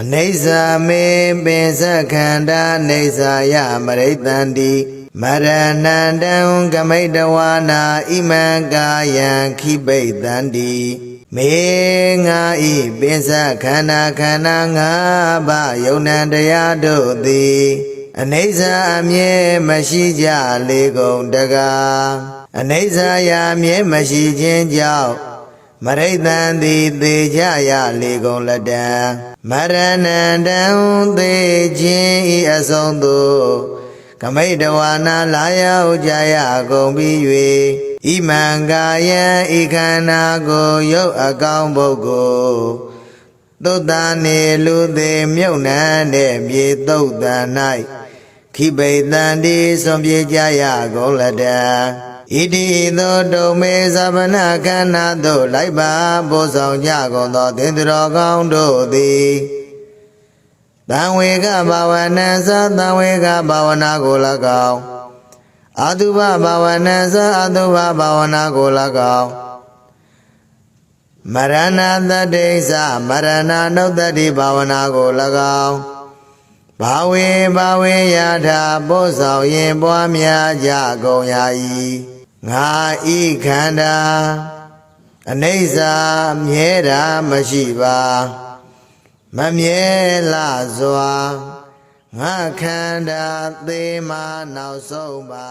အနိစ္စမေပင်စခန္ဓာနေစာယမရိတန္တိမရဏန္တံကမိတဝါနာဣမံကာယံခိပိတန္တိမေငါဤပင်စခန္ဓာခန္ဓာငါးပါးယုံနံတရားတို့သည်အနိစ္စအမြဲမရှိကြလေကုန်တကားအနိစ္စရာမြဲမရှိခြင်းကြောင့် မရိတံသည်သေကြရလေကုန်လတံမရဏန္တံသေခြင်းဤအဆုံးသို့ကမိတဝါနာလာရောက်ကြရကုန်ပြီး၍ဣမံကာယံဤခန္ဓာကိုရုပ်အကောင်ပုဂ္ဂိုလ်သုတ္တနေလူသေးမြုပ်နှံတဲ့မြေသုတ်တန်၌ခိပိတံဒီဆွန်ပြေကြရကုန်လတံ ဣတိသောဒုံမေသဗ္ဗနာခန္ဓာသို့လိုက်ပါပို့ဆောင်ကြကုန်သောသင်္တရောကောင်းတို့သည်တံဝေကဘာဝနံသတံဝေကဘာဝနာကို၎င်းအတုပဘာဝနံသအတုပဘာဝနာကို၎င်းမရဏတတ္တိသမရဏနုတ္တိဘာဝနာကို၎င်းဘာဝေဘာဝေယထာပို့ဆောင်ရင်ပွားများကြကုန်ရာ၏ ငါဤခန္ဓာအနိစ္စမြဲတာမရှိပါမမြဲလာစွာငါခန္ဓာသေမနောက်ဆုံးပါ